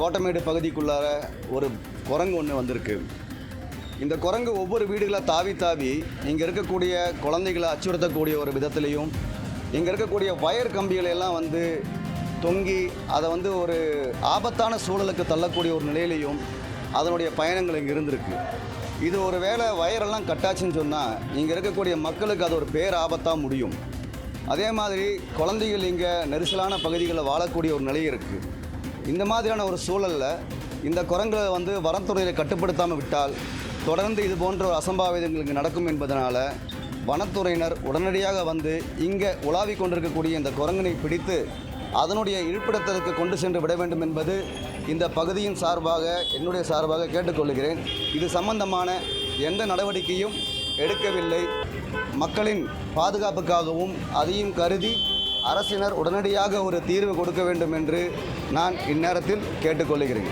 கோட்டமேடு பகுதிக்குள்ளார ஒரு குரங்கு ஒன்று வந்திருக்கு. இந்த குரங்கு ஒவ்வொரு வீடுகளை தாவி தாவி இங்கே இருக்கக்கூடிய குழந்தைகளை அச்சுறுத்தக்கூடிய ஒரு விதத்துலேயும் இங்கே இருக்கக்கூடிய வயர் கம்பிகளை எல்லாம் வந்து தொங்கி அதை வந்து ஒரு ஆபத்தான சூழலுக்கு தள்ளக்கூடிய ஒரு நிலையிலையும் அதனுடைய பயணங்கள் இங்கே இருந்திருக்கு. இது ஒரு வேளை வயரெல்லாம் கட்டாச்சுன்னு சொன்னால் இங்கே இருக்கக்கூடிய மக்களுக்கு அது ஒரு பேர் ஆபத்தாக முடியும். அதே மாதிரி குழந்தைகள் இங்கே நெரிசலான பகுதிகளில் வாழக்கூடிய ஒரு நிலை இருக்குது இந்த மாதிரியான ஒரு சூழலில் இந்த குரங்களை வந்து வனத்துறையை கட்டுப்படுத்தாமல் விட்டால் தொடர்ந்து இது போன்ற ஒரு அசம்பாவிதங்கள் இங்கே நடக்கும் என்பதனால் வனத்துறையினர் உடனடியாக வந்து இங்கே உலாவிக் கொண்டிருக்கக்கூடிய இந்த குரங்கினை பிடித்து அதனுடைய இருப்பிடத்திற்கு கொண்டு சென்று விட வேண்டும் என்பது இந்த பகுதியின் சார்பாக என்னுடைய சார்பாக கேட்டுக்கொள்கிறேன். இது சம்பந்தமான எந்த நடவடிக்கையும் எடுக்கவில்லை. மக்களின் பாதுகாப்புக்காகவும் அதையும் கருதி அரசினர் உடனடியாக ஒரு தீர்வு கொடுக்க வேண்டும் என்று நான் இந்நேரத்தில் கேட்டுக்கொள்கிறேன்.